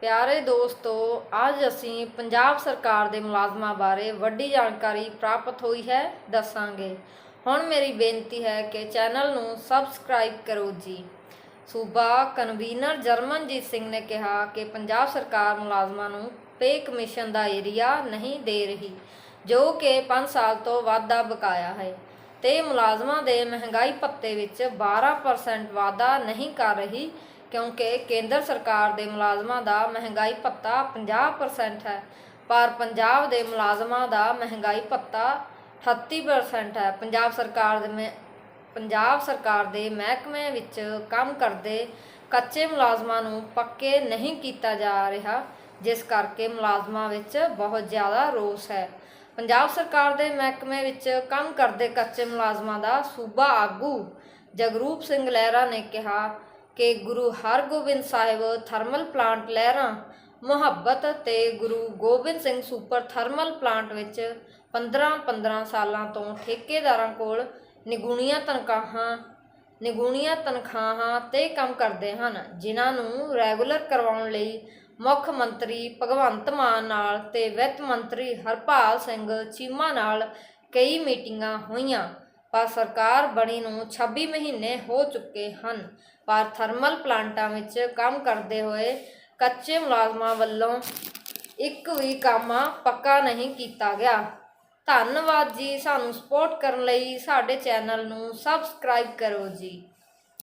ਪਿਆਰੇ ਦੋਸਤੋ, ਅੱਜ ਅਸੀਂ ਪੰਜਾਬ ਸਰਕਾਰ ਦੇ ਮੁਲਾਜ਼ਮਾਂ ਬਾਰੇ ਵੱਡੀ ਜਾਣਕਾਰੀ ਪ੍ਰਾਪਤ ਹੋਈ ਹੈ, ਦੱਸਾਂਗੇ। ਹੁਣ ਮੇਰੀ ਬੇਨਤੀ ਹੈ ਕਿ ਚੈਨਲ ਨੂੰ ਸਬਸਕ੍ਰਾਈਬ ਕਰੋ ਜੀ। ਸੂਬਾ ਕਨਵੀਨਰ ਜਰਮਨਜੀਤ ਸਿੰਘ ਨੇ ਕਿਹਾ ਕਿ ਪੰਜਾਬ ਸਰਕਾਰ ਮੁਲਾਜ਼ਮਾਂ ਨੂੰ ਪੇ ਕਮਿਸ਼ਨ ਦਾ ਏਰੀਆ ਨਹੀਂ ਦੇ ਰਹੀ, ਜੋ ਕਿ 5 ਸਾਲ ਤੋਂ ਵੱਧ ਦਾ ਬਕਾਇਆ ਹੈ ਤੇ ਮੁਲਾਜ਼ਮਾਂ ਦੇ ਮਹਿੰਗਾਈ ਭੱਤੇ ਵਿੱਚ 12% ਵਾਧਾ ਨਹੀਂ ਕਰ ਰਹੀ ਕਿਉਂਕਿ ਕੇਂਦਰ ਸਰਕਾਰ ਦੇ ਮੁਲਾਜ਼ਮਾਂ ਦਾ ਮਹਿੰਗਾਈ ਭੱਤਾ 50% ਹੈ, ਪਰ ਪੰਜਾਬ ਦੇ ਮੁਲਾਜ਼ਮਾਂ ਦਾ ਮਹਿੰਗਾਈ ਭੱਤਾ 38% ਹੈ। ਪੰਜਾਬ ਸਰਕਾਰ ਦੇ ਮਹਿ- ਪੰਜਾਬ ਸਰਕਾਰ ਦੇ ਮਹਿਕਮੇ ਵਿੱਚ ਕੰਮ ਕਰਦੇ ਕੱਚੇ ਮੁਲਾਜ਼ਮਾਂ ਨੂੰ ਪੱਕੇ ਨਹੀਂ ਕੀਤਾ ਜਾ ਰਿਹਾ, ਜਿਸ ਕਰਕੇ ਮੁਲਾਜ਼ਮਾਂ ਵਿੱਚ ਬਹੁਤ ਜ਼ਿਆਦਾ ਰੋਸ ਹੈ। ਪੰਜਾਬ ਸਰਕਾਰ ਦੇ ਮਹਿਕਮੇ ਵਿੱਚ ਕੰਮ ਕਰਦੇ ਕੱਚੇ ਮੁਲਾਜ਼ਮਾਂ ਦਾ ਸੂਬਾ ਆਗੂ ਜਗਰੂਪ ਸਿੰਘ ਲਹਿਰਾ ਨੇ ਕਿਹਾ ਕਿ ਗੁਰੂ ਹਰਗੋਬਿੰਦ ਸਾਹਿਬ ਥਰਮਲ ਪਲਾਂਟ ਲਹਿਰਾਂ, ਮੁਹੱਬਤ ਤੇ Guru Gobind Singh super thermal plant ਵਿੱਚ 15-15 ਸਾਲਾਂ ਤੋਂ ਠੇਕੇਦਾਰਾਂ ਕੋਲ ਨਿਗੁਣੀਆਂ ਤਨਖਾਹਾਂ ਨਿਗੁਣੀਆਂ ਤਨਖਾਹਾਂ ਤੇ ਕੰਮ ਕਰਦੇ ਹਨ, ਜਿਨ੍ਹਾਂ ਨੂੰ ਰੈਗੂਲਰ ਕਰਵਾਉਣ ਲਈ ਮੁੱਖ ਮੰਤਰੀ ਭਗਵੰਤ ਮਾਨ ਨਾਲ ਤੇ ਵਿੱਤ ਮੰਤਰੀ ਹਰਪਾਲ ਸਿੰਘ ਚੀਮਾ ਨਾਲ ਕਈ ਮੀਟਿੰਗਾਂ ਹੋਈਆਂ। ਪਰ ਸਰਕਾਰ ਬਣੀ ਨੂੰ 26 ਮਹੀਨੇ ਹੋ ਚੁੱਕੇ ਹਨ। ਪਰ ਥਰਮਲ ਪਲਾਂਟਾਂ ਵਿੱਚ ਕੰਮ ਕਰਦੇ ਹੋਏ ਕੱਚੇ ਮੁਲਾਜ਼ਮਾਂ ਵੱਲੋਂ ਇੱਕ ਵੀ ਕੰਮ ਪੱਕਾ ਨਹੀਂ ਕੀਤਾ ਗਿਆ। ਧੰਨਵਾਦ ਜੀ। ਸਾਨੂੰ ਸਪੋਰਟ ਕਰਨ ਲਈ ਸਾਡੇ ਚੈਨਲ ਨੂੰ ਸਬਸਕ੍ਰਾਈਬ ਕਰੋ ਜੀ।